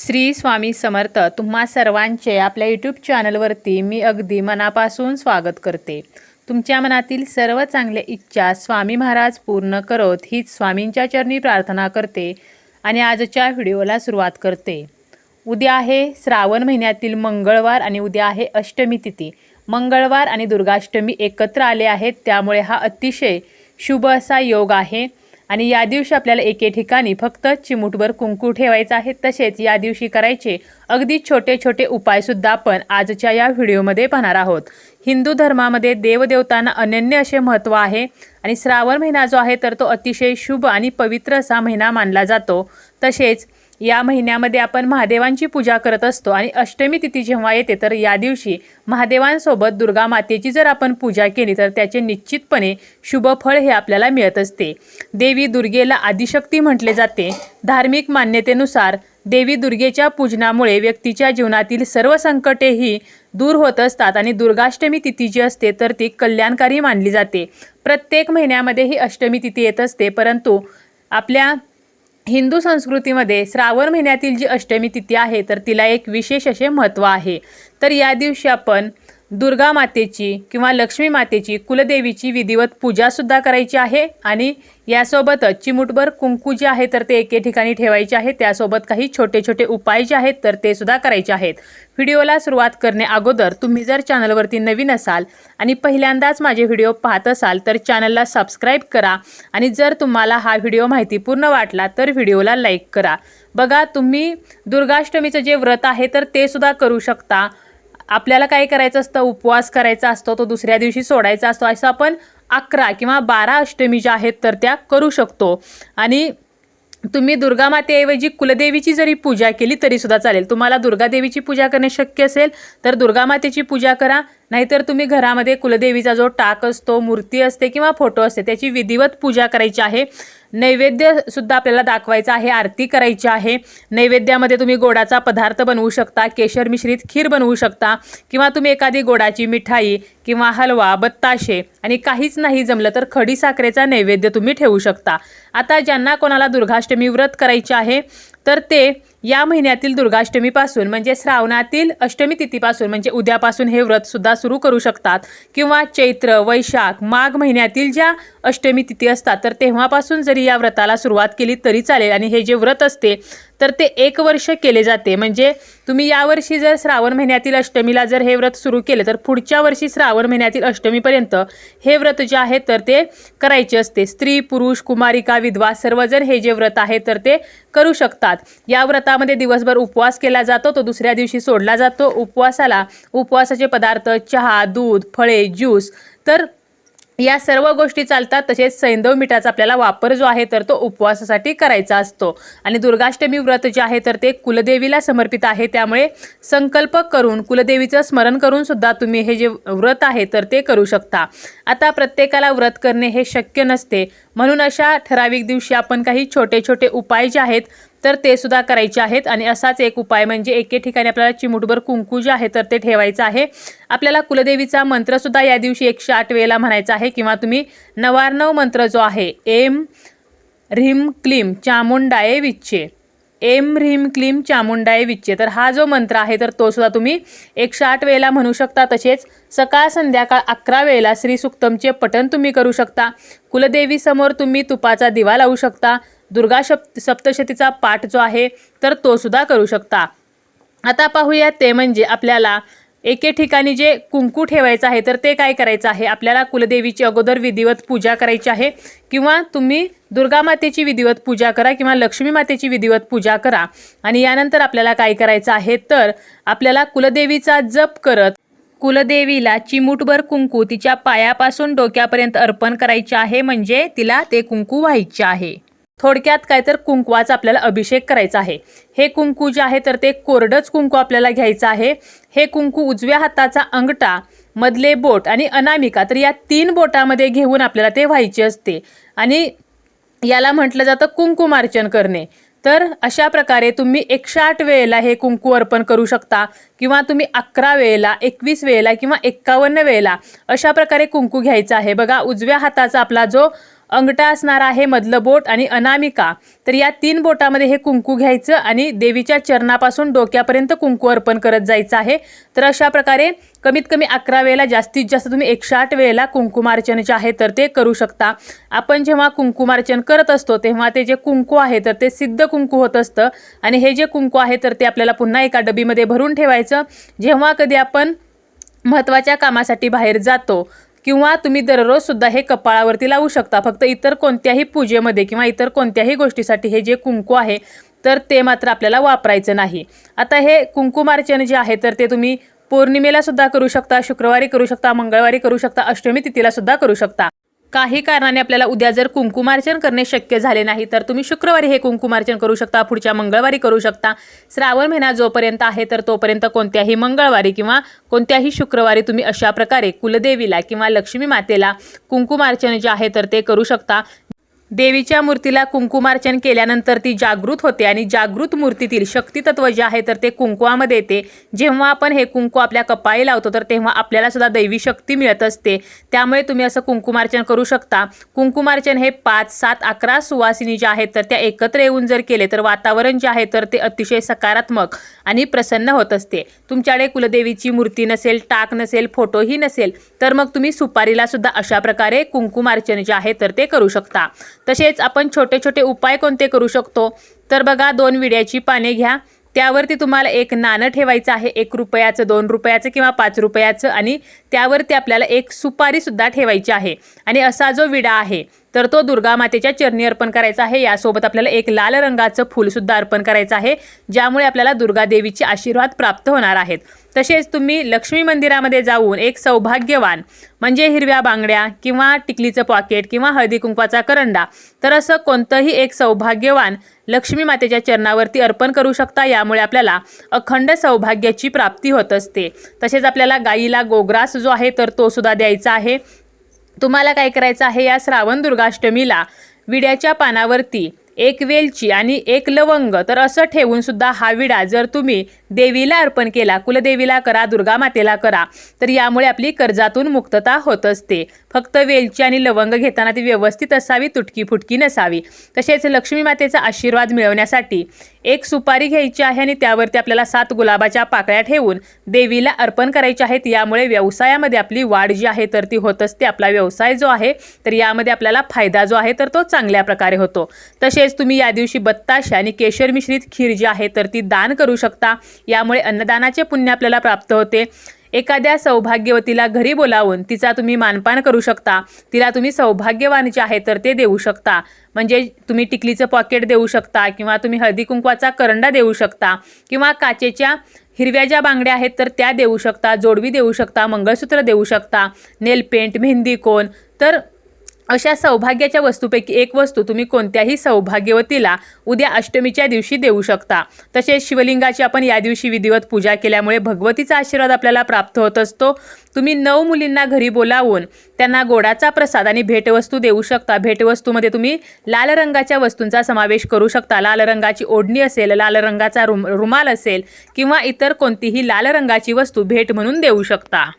श्री स्वामी समर्थ तुम्हा सर्वांचे आपल्या यूट्यूब चॅनलवरती मी अगदी मनापासून स्वागत करते. तुमच्या मनातील सर्व चांगल्या इच्छा स्वामी महाराज पूर्ण करोत हीच स्वामींच्या चरणी प्रार्थना करते आणि आजच्या व्हिडिओला सुरुवात करते. उद्या आहे श्रावण महिन्यातील मंगळवार आणि उद्या आहे अष्टमी तिथी. मंगळवार आणि दुर्गाष्टमी एकत्र आले आहेत त्यामुळे हा अतिशय शुभ असा योग आहे. आणि या दिवशी आपल्याला एके ठिकाणी फक्त चिमूटभर कुंकू ठेवायचं आहे. तसेच या दिवशी करायचे अगदी छोटे छोटे उपायसुद्धा आपण आजच्या या व्हिडिओमध्ये पाहणार आहोत. हिंदू धर्मामध्ये देवदेवतांना अनन्य असे महत्त्व आहे आणि श्रावण महिना जो आहे तर तो अतिशय शुभ आणि पवित्र असा महिना मानला जातो. तसेच या महिन्यामध्ये आपण महादेवांची पूजा करत असतो आणि अष्टमी तिथी जेव्हा येते तर या दिवशी महादेवांसोबत दुर्गा मातेची जर आपण पूजा केली तर त्याचे निश्चितपणे शुभ फळ हे आपल्याला मिळत असते. देवी दुर्गेला आदिशक्ती म्हटले जाते. धार्मिक मान्यतेनुसार देवी दुर्गेच्या पूजनामुळे व्यक्तीच्या जीवनातील सर्व संकटेही दूर होत असतात आणि दुर्गाष्टमी तिथी जी असते तर ती कल्याणकारी मानली जाते. प्रत्येक महिन्यामध्ये ही अष्टमी तिथी येत असते परंतु आपल्या हिंदू संस्कृतीमध्ये श्रावण महिन्यातील जी अष्टमी तिथी आहे तर तिला एक विशेष असे महत्त्व आहे. तर या दिवशी आपण दुर्गा मातेची किंवा लक्ष्मी मातेची कुलदेवीची विधिवत पूजासुद्धा करायची आहे आणि यासोबतच चिमुटभर कुंकू जे आहे तर ते एके ठिकाणी ठेवायचे आहे. त्यासोबत काही छोटे छोटे उपाय जे आहेत तर ते सुद्धा करायचे आहेत. व्हिडिओला सुरुवात करणे अगोदर तुम्ही जर चॅनलवरती नवीन असाल आणि पहिल्यांदाच माझे व्हिडिओ पाहत असाल तर चॅनलला सबस्क्राईब करा आणि जर तुम्हाला हा व्हिडिओ माहितीपूर्ण वाटला तर व्हिडिओला लाईक करा. बघा तुम्ही दुर्गाष्टमीचं जे व्रत आहे तर ते सुद्धा करू शकता. आपल्याला काय करायचं असतं? उपवास करायचा असतो तो दुसऱ्या दिवशी सोडायचा असतो असं आपण अकरा किंवा बारा अष्टमी ज्या आहेत तर त्या करू शकतो. आणि तुम्ही दुर्गा मातेऐवजी कुलदेवीची जरी पूजा केली तरीसुद्धा चालेल. तुम्हाला दुर्गादेवीची पूजा करणे शक्य असेल तर दुर्गा मातेची पूजा करा. नाहीतर तुम्ही घरामध्ये कुलदेवीचा जो टाक असतो मूर्ती असते किंवा फोटो असते त्याची विधिवत पूजा करायची आहे. नैवेद्य सुद्धा आपल्याला दाखवायचा आहे आरती करायची आहे. नैवेद्यामध्ये तुम्ही गोडाचा पदार्थ बनवू शकता केशर मिश्रित खीर बनवू शकता किंवा तुम्ही एखादी गोडाची मिठाई किंवा हलवा बत्ताशे आणि काहीच नाही जमलं तर खडी साखरेचा नैवेद्य तुम्ही ठेवू शकता. आता ज्यांना कोणाला दुर्गाष्टमी व्रत करायचे आहे तर ते या महिन्यातील दुर्गाष्टमीपासून म्हणजे श्रावणातील अष्टमी तिथीपासून म्हणजे उद्यापासून हे व्रत सुद्धा सुरू करू शकतात. किंवा चैत्र वैशाख माघ महिन्यातील ज्या अष्टमी तिथी असतात तर तेव्हापासून जरी या व्रताला सुरुवात केली तरी चालेल. आणि हे जे व्रत असते तर ते एक वर्ष केले जाते. म्हणजे तुम्ही यावर्षी जर श्रावण महिन्यातील अष्टमीला जर हे व्रत सुरू केले तर पुढच्या वर्षी श्रावण महिन्यातील अष्टमीपर्यंत हे व्रत जे आहे तर ते करायचे असते. स्त्री पुरुष कुमारिका विधवा सर्वजण हे जे व्रत आहे तर ते करू शकतात. या व्रतामध्ये दिवसभर उपवास केला जातो तो दुसऱ्या दिवशी सोडला जातो. उपवासाला उपवासाचे पदार्थ चहा दूध फळे ज्यूस तर या सर्व गोष्टी चालतात तसेच सैंदव मिठाचा आपल्याला वापर जो आहे तर तो उपवासासाठी करायचा असतो. आणि दुर्गाष्टमी व्रत जे आहे तर ते कुलदेवीला समर्पित आहे. त्यामुळे संकल्प करून कुलदेवीचं स्मरण करून सुद्धा तुम्ही हे जे व्रत आहे तर ते करू शकता. आता प्रत्येकाला व्रत करणे हे शक्य नसते. म्हणून अशा ठराविक दिवशी आपण काही छोटे छोटे उपाय जे आहेत तर ते सुद्धा करायचे आहेत. आणि असाच एक उपाय म्हणजे एके ठिकाणी आपल्याला चिमुटभर कुंकू जे आहे तर ते ठेवायचं आहे. आपल्याला कुलदेवीचा मंत्रसुद्धा या दिवशी एकशे आठ वेळेला म्हणायचा आहे. किंवा तुम्ही नवार्णव मंत्र जो आहे एम ह्रीम क्लीम चामुंडाये विच्छे एम ह्रीम क्लीम चामुंडाये विच्छे तर हा जो मंत्र आहे तर तो सुद्धा तुम्ही एकशे आठ वेळेला म्हणू शकता. तसेच सकाळ संध्याकाळ अकरा वेळेला श्री सुक्तमचे पठण तुम्ही करू शकता. कुलदेवीसमोर तुम्ही तुपाचा दिवा लावू शकता. दुर्गा शप सप्तशतीचा पाठ जो आहे तर तो सुद्धा करू शकता. आता पाहूया ते म्हणजे आपल्याला एके ठिकाणी जे कुंकू ठेवायचं आहे तर ते काय करायचं आहे? आपल्याला कुलदेवीची अगोदर विधिवत पूजा करायची आहे किंवा तुम्ही दुर्गा मातेची विधिवत पूजा करा किंवा लक्ष्मी मातेची विधिवत पूजा करा. आणि यानंतर आपल्याला काय करायचं आहे? तर आपल्याला कुलदेवीचा जप करत कुलदेवीला चिमूटभर कुंकू तिच्या पायापासून डोक्यापर्यंत अर्पण करायचे आहे म्हणजे तिला ते कुंकू व्हायचे आहे. थोडक्यात काय तर कुंकवाचा आपल्याला अभिषेक करायचा आहे. हे कुंकू जे आहे तर ते कोरडंच कुंकू आपल्याला घ्यायचं आहे. हे कुंकू उजव्या हाताचा अंगठा मधले बोट आणि अनामिका तर या तीन बोटामध्ये घेऊन आपल्याला ते व्हायचे असते. आणि याला म्हटलं जातं कुंकुमार्चन करणे. तर अशा प्रकारे तुम्ही एकशे आठ वेळेला हे कुंकू अर्पण करू शकता किंवा तुम्ही अकरा वेळेला एकवीस वेळेला किंवा एक्कावन्न वेळेला अशा प्रकारे कुंकू घ्यायचा आहे. बघा उजव्या हाताचा आपला जो अंगठा असणार आहे मधलं बोट आणि अनामिका. तर या तीन बोटामध्ये हे कुंकू घ्यायचं आणि देवीच्या चरणापासून डोक्यापर्यंत कुंकू अर्पण करत जायचं आहे. तर अशा प्रकारे कमीत कमी अकरा वेळेला जास्तीत जास्त तुम्ही एकशे आठ वेळेला कुंकुमार्चन जे आहे तर ते करू शकता. आपण जेव्हा कुंकुमार्चन करत असतो तेव्हा ते जे कुंकू आहे तर ते सिद्ध कुंकू होत असतं. आणि हे जे कुंकू आहे तर ते आपल्याला पुन्हा एका डबीमध्ये भरून ठेवायचं. जेव्हा कधी आपण महत्त्वाच्या कामासाठी बाहेर जातो किंवा तुम्ही दररोज सुद्धा हे कपाळावरती लावू शकता. फक्त इतर कोणत्याही पूजेमध्ये किंवा इतर कोणत्याही गोष्टीसाठी हे जे कुंकू आहे तर ते मात्र आपल्याला वापरायचं नाही. आता हे कुंकुमार्चन जे आहे तर ते तुम्ही पौर्णिमेला सुद्धा करू शकता शुक्रवारी करू शकता मंगळवारी करू शकता अष्टमी तिथीला सुद्धा करू शकता. काही कारणाने आपल्याला उद्या जर कुंकुमार्चन करणे शक्य झाले नाही तर तुम्ही शुक्रवारी हे कुंकुमार्चन करू शकता पुढच्या मंगळवारी करू शकता. श्रावण महिना जोपर्यंत आहे तर तोपर्यंत कोणत्याही मंगळवारी किंवा कोणत्याही शुक्रवारी तुम्ही अशा प्रकारे कुलदेवीला किंवा लक्ष्मी मातेला कुंकुमार्चन जे आहे तर ते करू शकता. देवीच्या मूर्तीला कुंकुमार्चन केल्यानंतर ती जागृत होते आणि जागृत मूर्तीतील शक्तितत्व जे आहे तर ते कुंकुवामध्ये येते. जेव्हा आपण हे कुंकू आपल्या कपाळी लावतो तर तेव्हा आपल्याला सुद्धा दैवी शक्ती मिळत असते. त्यामुळे तुम्ही असं कुंकुमार्चन करू शकता. कुंकुमार्चन हे पाच सात अकरा सुवासिनी ज्या आहेत तर त्या एकत्र येऊन जर केले तर वातावरण जे आहे तर ते अतिशय सकारात्मक आणि प्रसन्न होत असते. तुमच्याकडे कुलदेवीची मूर्ती नसेल टाक नसेल फोटोही नसेल तर मग तुम्ही सुपारीला सुद्धा अशा प्रकारे कुंकुमार्चन जे आहे तर ते करू शकता. तसेच आपण छोटे छोटे उपाय कोणते करू शकतो? तर बघा दोन विड्याची पाने घ्या. त्यावरती तुम्हाला एक नाणं ठेवायचं आहे. एक रुपयाचं दोन रुपयाचं किंवा पाच रुपयाचं आणि त्यावरती आपल्याला एक सुपारीसुद्धा ठेवायची आहे. आणि असा जो विडा आहे तर तो दुर्गा मातेच्या चरणी अर्पण करायचा आहे. यासोबत आपल्याला एक लाल रंगाचं फूलसुद्धा अर्पण करायचं आहे ज्यामुळे आपल्याला दुर्गा देवीचे आशीर्वाद प्राप्त होणार आहेत. तसेच तुम्ही लक्ष्मी मंदिरामध्ये जाऊन एक सौभाग्यवान म्हणजे हिरव्या बांगड्या किंवा टिकलीचं पॉकेट किंवा हळदी कुंकवाचा करंडा तर असं कोणतंही एक सौभाग्यवान लक्ष्मी मातेच्या चरणावरती अर्पण करू शकता. यामुळे आपल्याला अखंड सौभाग्याची प्राप्ती होत असते. तसेच आपल्याला गाईला गोग्रास जो आहे तर तो सुद्धा द्यायचा आहे. तुम्हाला काय करायचं आहे या श्रावण दुर्गाष्टमीला विड्याच्या पानावरती एक वेलची आणि एक लवंग. तर असं ठेवून सुद्धा हा विडा जर तुम्ही देवीला अर्पण केला कुलदेवीला करा दुर्गा मातेला करा तर यामुळे आपली कर्जातून मुक्तता होत असते. फक्त वेलची आणि लवंग घेताना ती व्यवस्थित असावी तुटकी फुटकी नसावी. तसेच लक्ष्मी मातेचा आशीर्वाद मिळवण्यासाठी एक सुपारी घ्यायची आहे आणि त्यावरती आपल्याला सात गुलाबाच्या पाकळ्या ठेवून देवीला अर्पण करायच्या आहेत. यामुळे व्यवसायामध्ये आपली वाढ जी आहे तर ती होत असते आपला व्यवसाय जो आहे तर यामध्ये आपल्याला फायदा जो आहे तर तो चांगल्या प्रकारे होतो. तसेच तुम्ही या दिवशी बत्ताशे आणि केशर मिश्रित खीर जी आहे तर ती दान करू शकता. यामुळे अन्नदानाचे पुण्य आपल्याला प्राप्त होते. एखाद्या सौभाग्यवतीला घरी बोलावून तिचा तुम्ही मानपान करू शकता. तिला तुम्ही सौभाग्यवान जे आहे तर ते देऊ शकता. म्हणजे तुम्ही टिकलीचं पॉकेट देऊ शकता किंवा तुम्ही हळदी कुंकवाचा करंडा देऊ शकता किंवा काचेच्या हिरव्या ज्या बांगड्या आहेत तर त्या देऊ शकता जोडवी देऊ शकता मंगळसूत्र देऊ शकता नेलपेंट मेहंदी कोण. तर अशा सौभाग्याच्या वस्तूपैकी एक वस्तू तुम्ही कोणत्याही सौभाग्यवतीला उद्या अष्टमीच्या दिवशी देऊ शकता. तसेच शिवलिंगाची आपण या दिवशी विधिवत पूजा केल्यामुळे भगवतीचा आशीर्वाद आपल्याला प्राप्त होत असतो. तुम्ही नऊ मुलींना घरी बोलावून त्यांना गोडाचा प्रसाद आणि भेटवस्तू देऊ शकता. भेटवस्तूमध्ये तुम्ही लाल रंगाच्या वस्तूंचा समावेश करू शकता. लाल रंगाची ओढणी असेल लाल रंगाचा रुम रुमाल असेल किंवा इतर कोणतीही लाल रंगाची वस्तू भेट म्हणून देऊ शकता.